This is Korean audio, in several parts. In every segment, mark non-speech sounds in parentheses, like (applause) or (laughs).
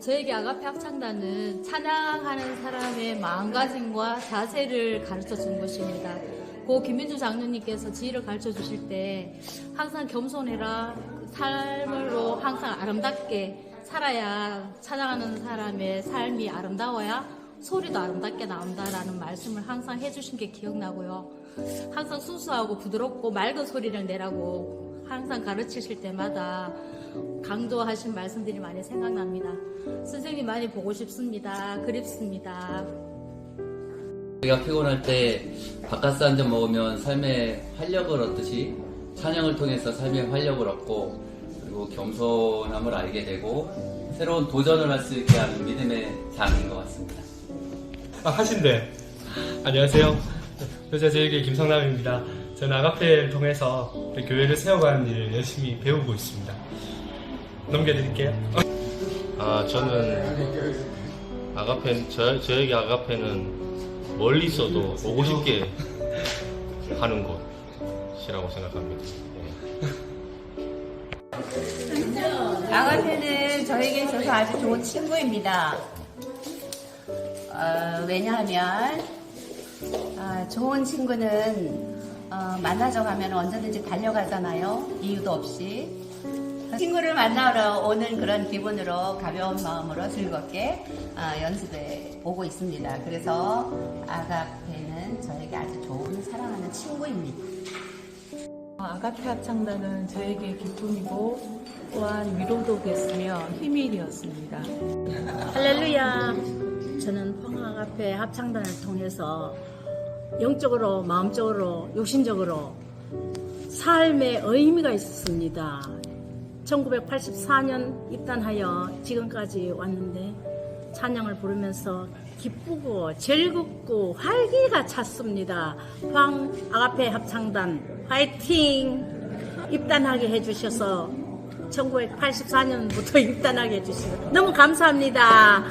저에게 아가페 합창단은 찬양하는 사람의 마음가짐과 자세를 가르쳐 준 것입니다. 고 김민주 장로님께서 지혜를 가르쳐 주실 때 항상 겸손해라 삶으로 항상 아름답게 살아야 찬양하는 사람의 삶이 아름다워야 소리도 아름답게 나온다라는 말씀을 항상 해주신 게 기억나고요. 항상 순수하고 부드럽고 맑은 소리를 내라고 항상 가르치실 때마다 강조하신 말씀들이 많이 생각납니다. 선생님 많이 보고 싶습니다. 그립습니다. 우리가 피곤할 때 바카스 한 잔 먹으면 삶의 활력을 얻듯이 찬양을 통해서 삶의 활력을 얻고 그리고 겸손함을 알게 되고 새로운 도전을 할 수 있게 하는 믿음의 장인 것 같습니다. 아, 하신대. 안녕하세요. 여자 제일교회 김성남입니다. 저는 아가페를 통해서 교회를 세워가는 일을 열심히 배우고 있습니다. 넘겨드릴게요. 아, 저는 아가페, 저, 저에게 아가페는 멀리 있어도 오고 싶게 하는 곳이라고 생각합니다. 예. 아가페는 저에게 있어서 아주 좋은 친구입니다. 어, 왜냐하면 아, 좋은 친구는 어, 만나자고 하면 언제든지 달려가잖아요. 이유도 없이. 친구를 만나러 오는 그런 기분으로 가벼운 마음으로 즐겁게 아, 연습에 오고 있습니다. 그래서 아가페는 저에게 아주 좋은 사랑하는 친구입니다. 아가페 합창단은 저에게 기쁨이고 또한 위로도 됐으며 힘이 되었습니다. 할렐루야. 저는 평화카페 합창단을 통해서 영적으로, 마음적으로, 육신적으로 삶의 의미가 있었습니다. 1984년 입단하여 지금까지 왔는데 찬양을 부르면서 기쁘고 즐겁고 활기가 찼습니다. 황 아가페 합창단 화이팅! 입단하게 해주셔서 1984년부터 (laughs) 입단하게 해주셔서 너무 감사합니다.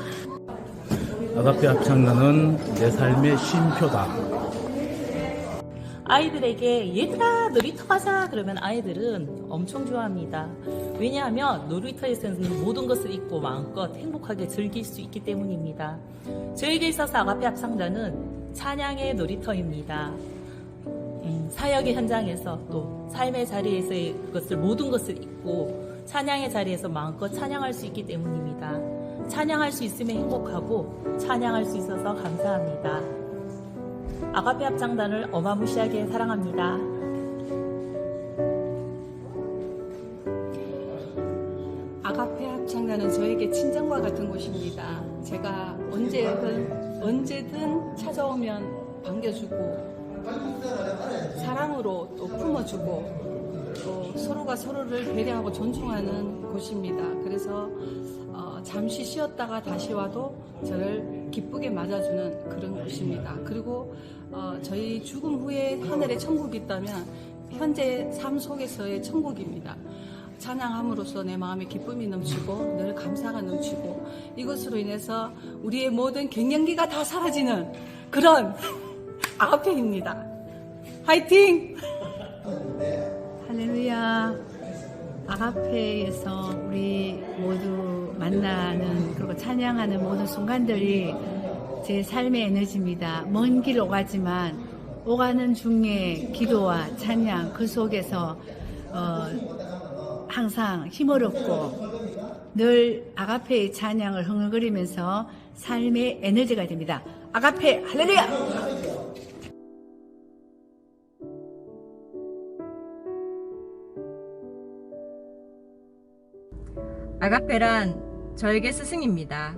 아가페 합창단은 내 삶의 쉼표다. 아이들에게 얘들아 놀이터 가자 그러면 아이들은 엄청 좋아합니다. 왜냐하면 놀이터에서는 모든 것을 잊고 마음껏 행복하게 즐길 수 있기 때문입니다. 저에게 있어서 아가페 합창단은 찬양의 놀이터입니다. 음, 사역의 현장에서 또 삶의 자리에서의 것을 모든 것을 잊고 찬양의 자리에서 마음껏 찬양할 수 있기 때문입니다. 찬양할 수 있으면 행복하고 찬양할 수 있어서 감사합니다. 아가페 합창단을 어마무시하게 사랑합니다. 아가페 합창단은 저에게 친정과 같은 곳입니다. 제가 언제든 언제든 찾아오면 반겨주고 사랑으로 또 품어주고 또 서로가 서로를 배려하고 존중하는 곳입니다. 그래서 어, 잠시 쉬었다가 다시 와도 저를 기쁘게 맞아주는 그런 곳입니다. 그리고 어, 저희 죽음 후에 하늘에 천국이 있다면 현재 삶 속에서의 천국입니다. 찬양함으로써 내 마음에 기쁨이 넘치고 늘 감사가 넘치고 이것으로 인해서 우리의 모든 갱년기가 다 사라지는 그런 (laughs) 아가페입니다. 화이팅! 할렐루야. 아가페에서 우리 모두 만나는 그리고 찬양하는 모든 순간들이 제 삶의 에너지입니다. 먼 길 오가지만 오가는 중에 기도와 찬양 그 속에서 어, 항상 힘을 얻고 늘 아가페의 찬양을 흥얼거리면서 삶의 에너지가 됩니다. 아가페 할렐루야! 아가페란 저에게 스승입니다.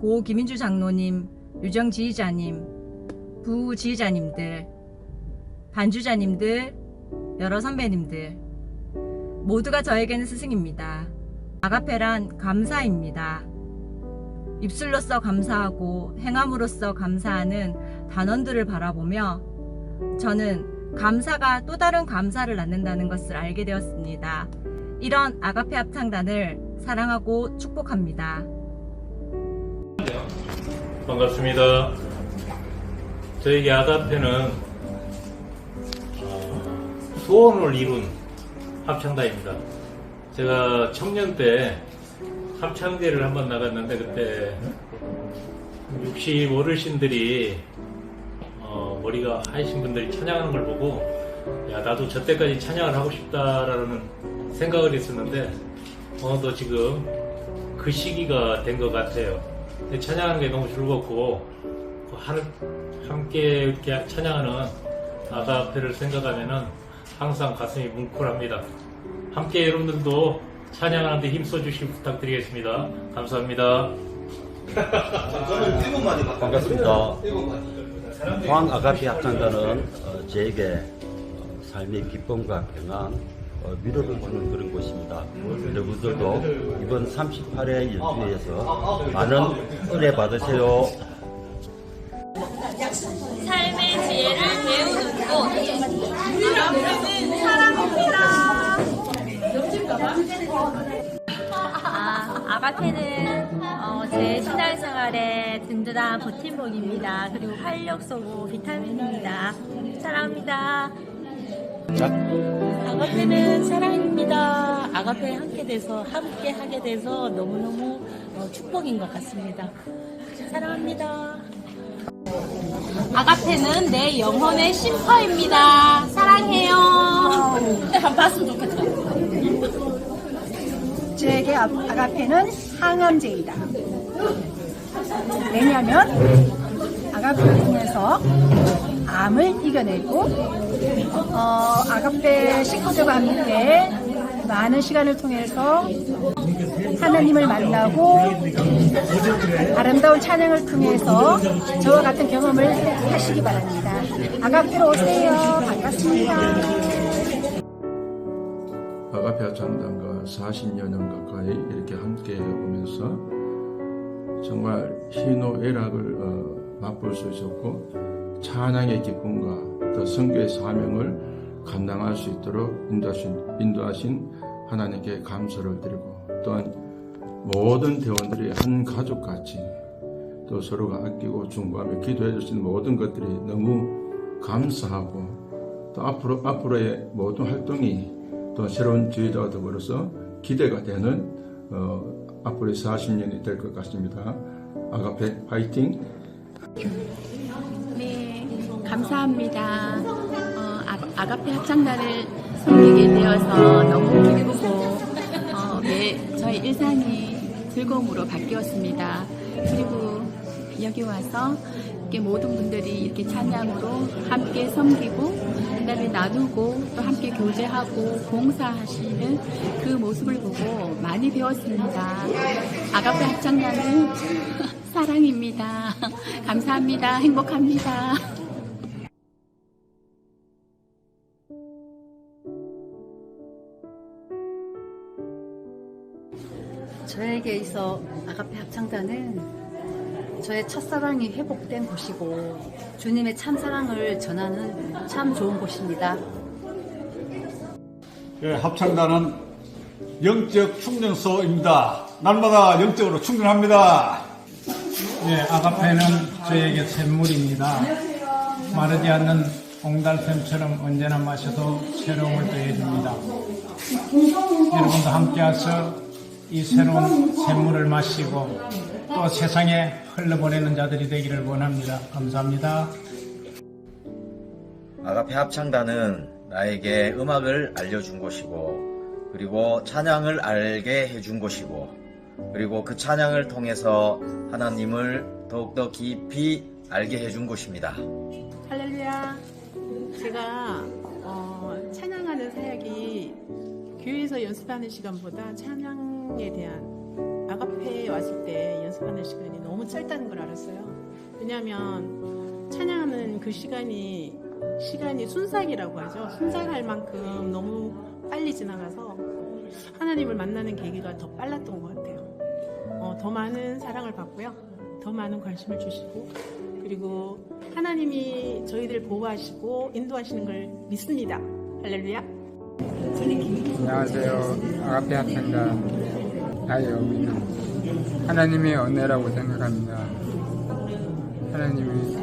고 김인주 장로님, 유정 지휘자님, 부 지휘자님들, 반주자님들, 여러 선배님들 모두가 저에게는 스승입니다. 아가페란 감사입니다. 입술로서 감사하고 행함으로써 감사하는 단원들을 바라보며 저는 감사가 또 다른 감사를 낳는다는 것을 알게 되었습니다. 이런 아가페 합창단을 사랑하고 축복합니다. 반갑습니다. 저에게 아가페는 어, 소원을 이룬 합창단입니다. 제가 청년 때 합창대를 한번 나갔는데 그때 60 어르신들이 어, 머리가 하이신 분들이 찬양하는 걸 보고 야 나도 저 때까지 찬양을 하고 싶다라는 생각을 했었는데 어도 지금 그 시기가 된 것 같아요. 찬양하는 게 너무 즐겁고 그 함께 이렇게 찬양하는 아가페를 생각하면은 항상 가슴이 뭉클합니다. 함께 여러분들도 찬양하는데 힘써 주시기 부탁드리겠습니다. 감사합니다. 반갑습니다. 포항 아가피 합창단은 어, 저에게 어, 삶의 기쁨과 평안, 어, 위로를 주는 그런 곳입니다. 여러분들도 이번 38회 일주에서 많은 은혜 받으세요. 삶의 지혜를 배우는 곳. 우리는 사랑합니다. 아, 아가페는 어, 제 신앙 생활의 든든한 버팀목입니다. 그리고 활력소고 비타민입니다. 사랑합니다. 아가페는 사랑입니다. 아가페에 함께 돼서 함께 하게 돼서 너무너무 어, 축복인 것 같습니다. 사랑합니다. 아가페는 내 영혼의 쉼터입니다. 사랑해요. 한 봤으면 좋겠다. 저에게 아- 아가페는 항암제이다. 왜냐하면 아가페를 통해서 암을 이겨내고 어, 아가페 식구들과 함께 많은 시간을 통해서 하나님을 만나고 아름다운 찬양을 통해서 저와 같은 경험을 하시기 바랍니다. 아가페로 오세요. 반갑습니다. 아가페 합창단과 40여년 가까이 이렇게 함께 오면서 정말 희노애락을 어, 맛볼 수 있었고 찬양의 기쁨과 또 성교의 사명을 감당할 수 있도록 인도하신, 인도하신 하나님께 감사를 드리고 또한 모든 대원들이 한 가족같이 또 서로가 아끼고 중보하며 기도해 주신 모든 것들이 너무 감사하고 또 앞으로 앞으로의 모든 활동이 또 새로운 주의자와 더불어서 기대가 되는 어, 앞으로의 40년이 될 것 같습니다. 아가페 화이팅! 네, 감사합니다. 어, 아, 아가페 합창단을 섬기게 되어서 너무 기쁘고 어, 매, 저희 일상이 즐거움으로 바뀌었습니다. 그리고 여기 와서 이렇게 모든 분들이 이렇게 찬양으로 함께 섬기고 그다음에 나누고 또 함께 교제하고 봉사하시는 그 모습을 보고 많이 배웠습니다. 아가페 합창단은 (laughs) 사랑입니다. 감사합니다. 행복합니다. 저에게 있어 아가페 합창단은 저의 첫사랑이 회복된 곳이고 주님의 참사랑을 전하는 참 좋은 곳입니다. 예, 합창단은 영적 충전소입니다. 날마다 영적으로 충전합니다. 예, 아가페는 저에게 샘물입니다. 마르지 않는 옹달샘처럼 언제나 마셔도 새로움을 더해줍니다. 여러분도 함께 와서 이 새로운 샘물을 마시고 또 세상에 흘러보내는 자들이 되기를 원합니다. 감사합니다. 아가페 합창단은 나에게 음악을 알려준 곳이고 그리고 찬양을 알게 해준 곳이고 그리고 그 찬양을 통해서 하나님을 더욱더 깊이 알게 해준 곳입니다. 할렐루야. 제가 어, 찬양하는 사역이 교회에서 연습하는 시간보다 찬양에 대한 아가페에 왔을 때 연습하는 시간이 너무 짧다는 걸 알았어요. 왜냐하면 찬양하는 그 시간이 시간이 순삭이라고 하죠. 순삭할 만큼 너무 빨리 지나가서 하나님을 만나는 계기가 더 빨랐던 것 같아요. 어, 더 많은 사랑을 받고요. 더 많은 관심을 주시고 그리고 하나님이 저희들을 보호하시고 인도하시는 걸 믿습니다. 할렐루야. 안녕하세요. 아가페 합창단 다이어입니다. 하나님의 은혜라고 생각합니다. 하나님이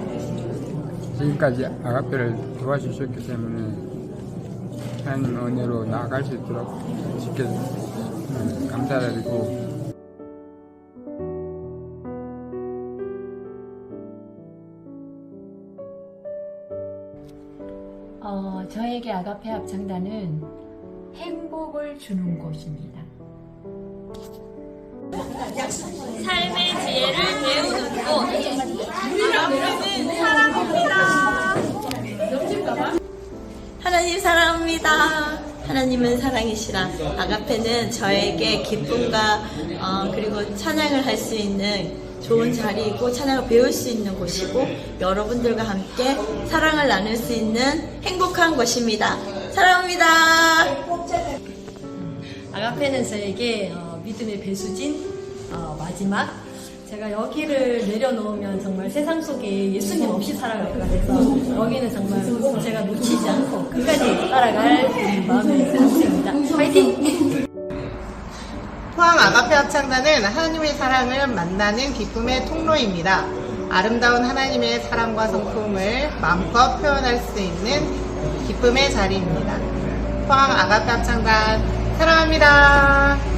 지금까지 아가페를 도와주셨기 때문에 하나님의 은혜로 나아갈 수 있도록 지켜주셔서 감사드리고 아가페 합창단은 행복을 주는 곳입니다. 삶의 지혜를 배우는 곳. 아가페는 사랑합니다. 하나님 사랑합니다. 하나님은 사랑이시라. 아가페는 저에게 기쁨과 어, 그리고 찬양을 할 수 있는 좋은 자리이고 찬양을 배울 수 있는 곳이고 여러분들과 함께 사랑을 나눌 수 있는 행복한 곳입니다. 사랑합니다. 아가페는 저에게 어, 믿음의 배수진 어, 마지막 제가 여기를 내려놓으면 정말 세상 속에 예수님 없이 살아갈 것 같아서 여기는 정말 꼭 제가 놓치지 않고 끝까지 따라갈 마음이 생각됩니다. 화이팅! 포항 아가페 합창단은 하나님의 사랑을 만나는 기쁨의 통로입니다. 아름다운 하나님의 사랑과 성품을 마음껏 표현할 수 있는 기쁨의 자리입니다. 포항 아가페 합창단 사랑합니다.